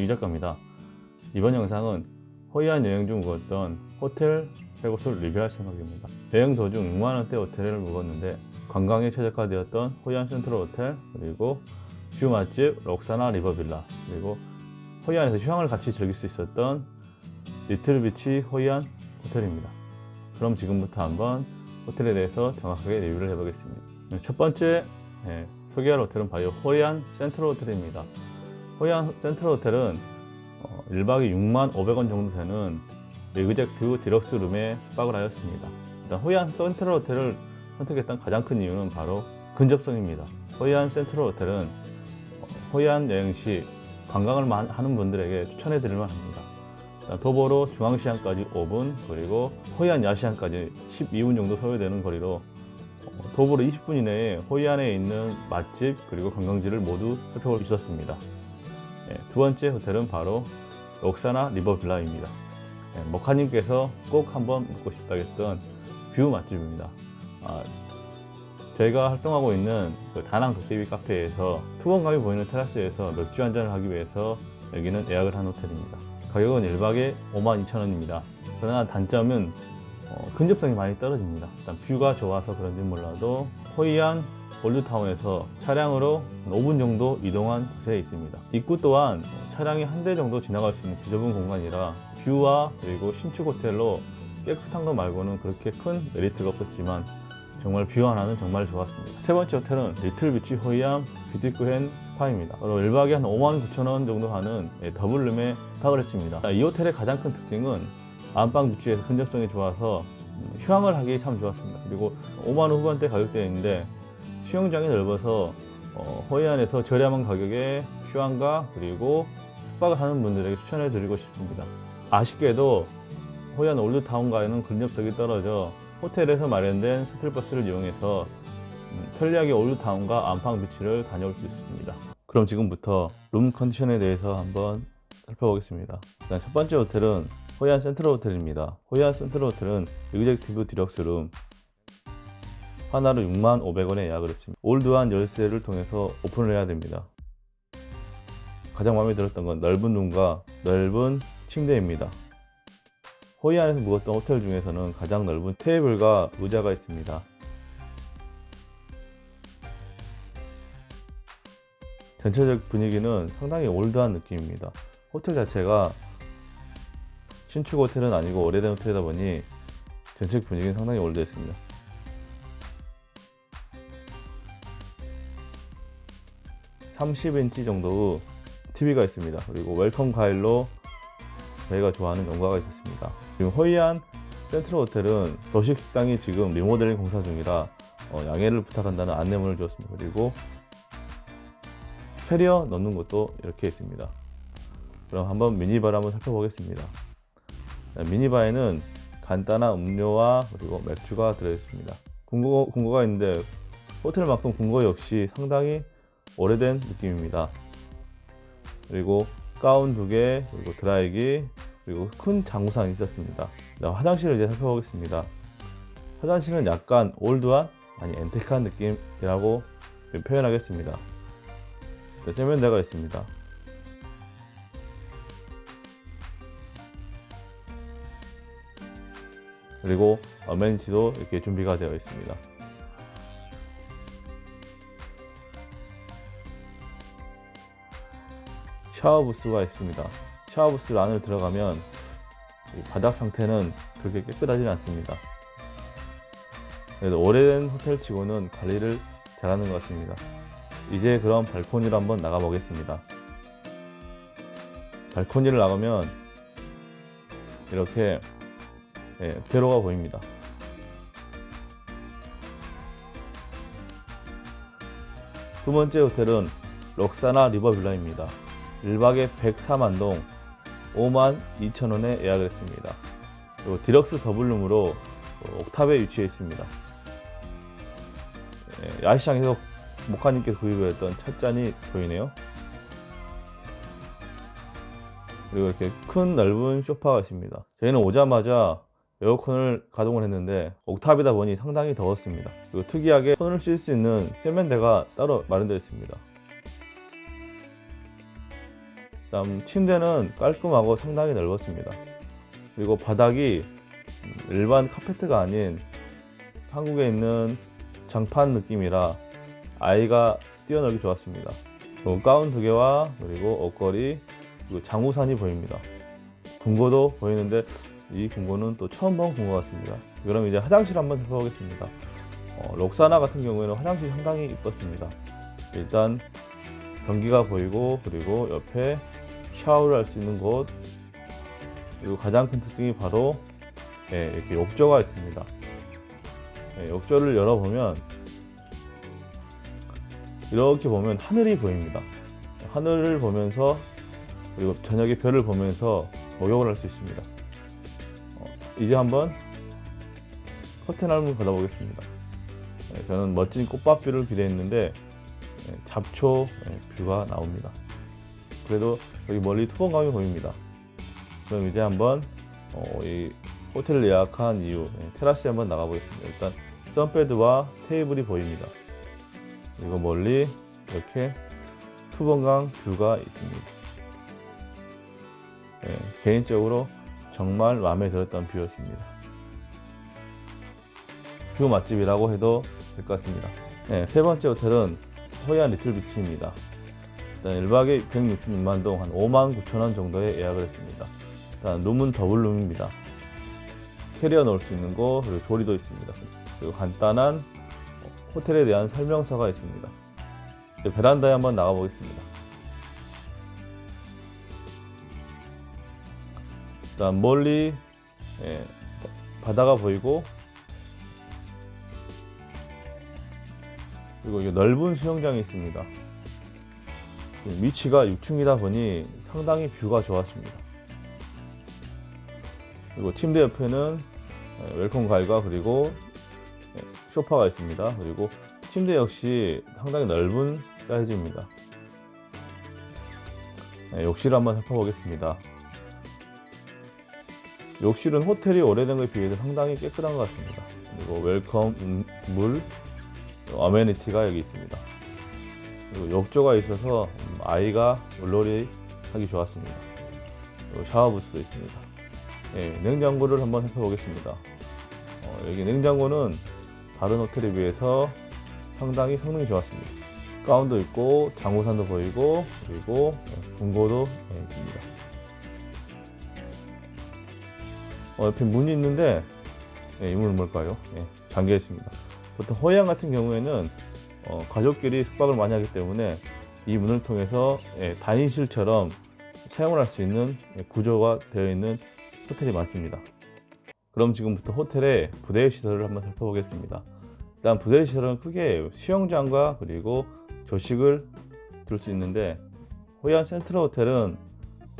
안녕 유작가입니다. 이번 영상은 호이안 여행 중 묵었던 호텔 세 곳을 리뷰할 생각입니다. 여행 도중 6만원대 호텔을 묵었는데 관광에 최적화되었던 호이안 센트럴 호텔 그리고 뷰 맛집 록사나 리버빌라 그리고 호이안에서 휴양을 같이 즐길 수 있었던 리틀비치 호이안 호텔입니다. 그럼 지금부터 한번 호텔에 대해서 정확하게 리뷰를 해보겠습니다. 첫 번째 예, 소개할 호텔은 바로 호이안 센트럴 호텔입니다. 호이안 센트럴 호텔은 어, 1박에 6만 500원 정도 되는 에그젝트 디럭스 룸에 숙박을 하였습니다. 일단 호이안 센트럴 호텔을 선택했던 가장 큰 이유는 바로 근접성입니다. 호이안 센트럴 호텔은 어, 호이안 여행 시 관광을 마- 하는 분들에게 추천해 드릴 만합니다. 도보로 중앙시장까지 5분 그리고 호이안 야시장까지 12분 정도 소요되는 거리로 어, 도보로 20분 이내에 호이안에 있는 맛집 그리고 관광지를 모두 살펴볼 수 있었습니다. 예, 두 번째 호텔은 바로 록사나 리버빌라입니다. 예, 모카님께서 꼭 한번 묵고 싶다 했던 뷰 맛집입니다. 아, 저희가 활동하고 있는 그 다낭 도깨비 카페에서 투건강이 보이는 테라스에서 맥주 한잔을 하기 위해서 여기는 예약을 한 호텔입니다. 가격은 1박에 52,000원입니다. 그러나 단점은 어, 근접성이 많이 떨어집니다. 일단 뷰가 좋아서 그런지 몰라도 호이안 올드타운에서 차량으로 한 5분 정도 이동한 곳에 있습니다. 입구 또한 차량이 한 대 정도 지나갈 수 있는 비좁은 공간이라 뷰와 그리고 신축 호텔로 깨끗한 것 말고는 그렇게 큰 메리트가 없었지만 정말 뷰 하나는 정말 좋았습니다. 세 번째 호텔은 리틀비치 호이안 뷰티쿠헨 스파입니다. 바로 1박에 한 5만 9천 원 정도 하는 예, 더블룸에 숙박을 했습니다. 이 호텔의 가장 큰 특징은 안방 위치에서 근접성이 좋아서 음, 휴양을 하기 참 좋았습니다. 그리고 5만 원 후반대 가격대인데 수영장이 넓어서 어, 호이안에서 저렴한 가격에 휴양과 그리고 숙박을 하는 분들에게 추천해 드리고 싶습니다. 아쉽게도 호이안 올드타운과는 근접성이 떨어져 호텔에서 마련된 셔틀버스를 이용해서 음, 편리하게 올드타운과 안방 비치를 다녀올 수 있었습니다. 그럼 지금부터 룸 컨디션에 대해서 한번 살펴보겠습니다. 일단 첫 번째 호텔은 호이안 센트럴 호텔입니다. 호이안 센트럴 호텔은 에그젝티브 디럭스 룸 하나로 6만 500원에 예약을 했습니다. 올드한 열쇠를 통해서 오픈을 해야 됩니다. 가장 마음에 들었던 건 넓은 룸과 넓은 침대입니다. 호이 안에서 묵었던 호텔 중에서는 가장 넓은 테이블과 의자가 있습니다. 전체적 분위기는 상당히 올드한 느낌입니다. 호텔 자체가 신축 호텔은 아니고 오래된 호텔이다 보니 전체 분위기는 상당히 올드했습니다. (30인치) 정도 TV가 있습니다. 그리고 웰컴 과일로 저희가 좋아하는 연과가 있었습니다. 지금 호이안 센트럴 호텔은 도식 식당이 지금 리모델링 공사 중이라 어, 양해를 부탁한다는 안내문을 주었습니다. 그리고 캐리어 넣는 곳도 이렇게 있습니다. 그럼 한번 미니바를 한번 살펴보겠습니다. 네, 미니바에는 간단한 음료와 그리고 맥주가 들어있습니다. 궁거, 궁거가 있는데 호텔만큼 궁거 역시 상당히 오래된 느낌입니다. 그리고 가운 두 개, 그리고 드라이기, 그리고 큰 장구상이 있었습니다. 자, 화장실을 이제 살펴보겠습니다. 화장실은 약간 올드한, 아니 앤틱한 느낌이라고 표현하겠습니다. 자, 세면대가 있습니다. 그리고 어메니티도 이렇게 준비가 되어 있습니다. 샤워 부스가 있습니다. 샤워 부스 안을 들어가면 이 바닥 상태는 그렇게 깨끗하지 않습니다. 그래도 오래된 호텔치고는 관리를 잘하는 것 같습니다. 이제 그럼 발코니로 한번 나가 보겠습니다. 발코니를 나가면 이렇게 예, 대로가 보입니다. 두 번째 호텔은 록사나 리버빌라입니다. 1박에 104만 동 5만 2천 원에 예약을 했습니다. 그리고 디럭스 더블룸으로 어, 옥탑에 위치해 있습니다. 예, 야시장에서 목카님께서 구입했던 첫 잔이 보이네요. 그리고 이렇게 큰 넓은 소파가 있습니다. 저희는 오자마자 에어컨을 가동을 했는데 옥탑이다 보니 상당히 더웠습니다. 그리고 특이하게 손을 쓸수 있는 세면대가 따로 마련되어 있습니다. 다음 침대는 깔끔하고 상당히 넓었습니다. 그리고 바닥이 일반 카페트가 아닌 한국에 있는 장판 느낌이라 아이가 뛰어놀기 좋았습니다. 그리고 가운 두 개와 그리고 옷걸이 그리고 장우산이 보입니다. 금고도 보이는데 이 금고는 또 처음 본 금고 같습니다. 그럼 이제 화장실 한번 살펴보겠습니다. 어, 록사나 같은 경우에는 화장실이 상당히 이뻤습니다. 일단 변기가 보이고 그리고 옆에 샤워를 할 수 있는 곳 그리고 가장 큰 특징이 바로 예, 이렇게 욕조가 있습니다. 예, 욕조를 열어보면 이렇게 보면 하늘이 보입니다. 하늘을 보면서 그리고 저녁에 별을 보면서 목욕을 할 수 있습니다. 어, 이제 한번 커튼을 한번 걷어보겠습니다. 예, 저는 멋진 꽃밭뷰를 기대했는데 예, 잡초 예, 뷰가 나옵니다. 그래도 여기 멀리 투봉강이 보입니다. 그럼 이제 한번 어, 이 호텔을 예약한 이유 예, 테라스에 한번 나가보겠습니다. 일단 선베드와 테이블이 보입니다. 그리고 멀리 이렇게 투봉강 뷰가 있습니다. 예, 개인적으로 정말 마음에 들었던 뷰였습니다. 뷰 맛집이라고 해도 될 것 같습니다. 네, 세 번째 호텔은 호이안 리틀 비치입니다. 일단 1박에 166만 동, 한 5만 9천 원 정도에 예약을 했습니다. 일단 룸은 더블룸입니다. 캐리어 넣을 수 있는 곳, 그리고 조리도 있습니다. 그리고 간단한 호텔에 대한 설명서가 있습니다. 이제 베란다에 한번 나가보겠습니다. 일단 멀리 예, 바다가 보이고 그리고 넓은 수영장이 있습니다. 위치가 6층이다 보니 상당히 뷰가 좋았습니다. 그리고 침대 옆에는 예, 웰컴 가일과 그리고 예, 소파가 있습니다. 그리고 침대 역시 상당히 넓은 사이즈입니다. 네, 욕실을 한번 살펴보겠습니다. 욕실은 호텔이 오래된 것에 비해서 상당히 깨끗한 것 같습니다. 그리고 웰컴 음, 물, 어메니티가 여기 있습니다. 그리고 욕조가 있어서 음, 아이가 물놀이 하기 좋았습니다. 샤워 부스도 있습니다. 예, 냉장고를 한번 살펴보겠습니다. 어, 여기 냉장고는 다른 호텔에 비해서 상당히 성능이 좋았습니다. 가운도 있고 장우산도 보이고 그리고 금고도 예, 있습니다. 어, 옆에 문이 있는데 예, 이 문은 뭘까요? 예, 잠겨 있습니다. 보통 호양 같은 경우에는 어, 가족끼리 숙박을 많이 하기 때문에 이 문을 통해서 예, 단인실처럼 사용을 할 수 있는 예, 구조가 되어 있는 호텔이 많습니다. 그럼 지금부터 호텔의 부대 시설을 한번 살펴보겠습니다. 일단 부대 시설은 크게 수영장과 그리고 조식을 둘 수 있는데 호이안 센트럴 호텔은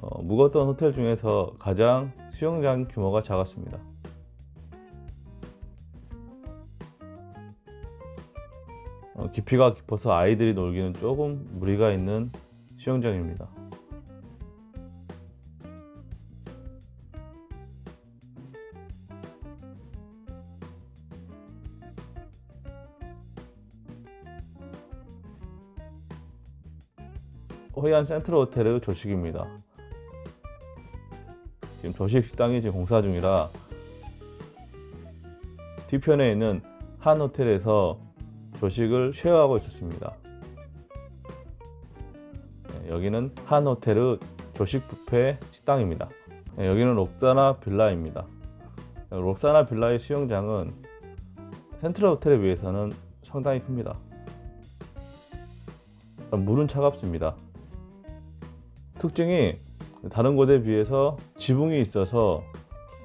어, 묵었던 호텔 중에서 가장 수영장 규모가 작았습니다. 깊이가 깊어서 아이들이 놀기는 조금 무리가 있는 수영장입니다. 호이안 센트럴 호텔의 조식입니다. 지금 조식 식당이 지금 공사 중이라 뒤편에 있는 한 호텔에서 조식을 쉐어하고 있었습니다. 네, 여기는 한 호텔의 조식 뷔페 식당입니다. 네, 여기는 록사나 빌라입니다. 록사나 빌라의 수영장은 센트럴 호텔에 비해서는 상당히 큽니다. 일단 물은 차갑습니다. 특징이 다른 곳에 비해서 지붕이 있어서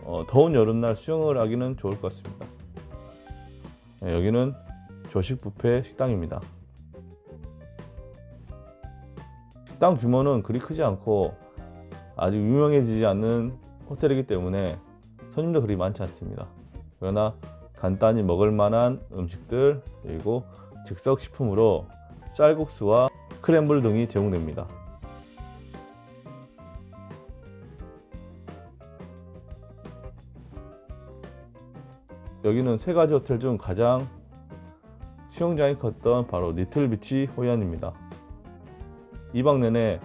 어, 더운 여름날 수영을 하기는 좋을 것 같습니다. 네, 여기는 조식 뷔페 식당입니다. 식당 규모는 그리 크지 않고 아직 유명해지지 않는 호텔이기 때문에 손님도 그리 많지 않습니다. 그러나 간단히 먹을 만한 음식들 그리고 즉석 식품으로 쌀국수와 크렘블 등이 제공됩니다. 여기는 세 가지 호텔 중 가장 수영장이 컸던 바로 니틀비치 호연입니다. 2박 내내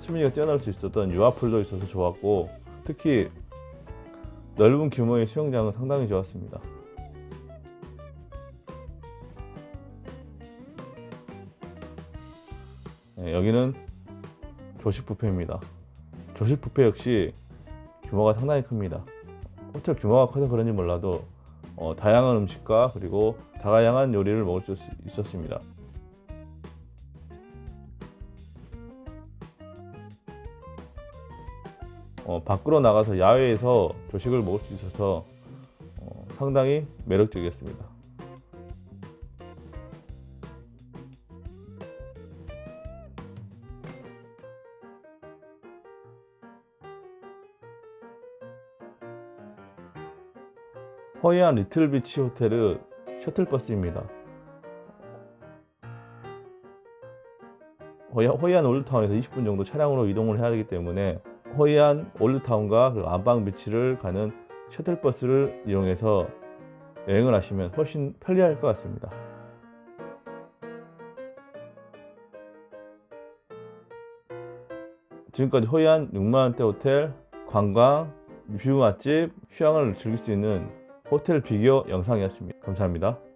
수민이가 뛰어놀 수 있었던 유아풀도 있어서 좋았고 특히 넓은 규모의 수영장은 상당히 좋았습니다. 네, 여기는 조식 뷔페입니다. 조식 뷔페 역시 규모가 상당히 큽니다. 호텔 규모가 커서 그런지 몰라도 어, 다양한 음식과 그리고 다양한 요리를 먹을 수 있- 있었습니다. 어, 밖으로 나가서 야외에서 조식을 먹을 수 있어서 어, 상당히 매력적이었습니다. 허이안 리틀비치 호텔의 셔틀버스입니다. 허이안, 올드타운에서 20분 정도 차량으로 이동을 해야 되기 때문에 허이안 올드타운과 그리고 안방 비치를 가는 셔틀버스를 이용해서 여행을 하시면 훨씬 편리할 것 같습니다. 지금까지 허이안 6만원대 호텔, 관광, 뷰 맛집, 휴양을 즐길 수 있는 호텔 비교 영상이었습니다. 감사합니다.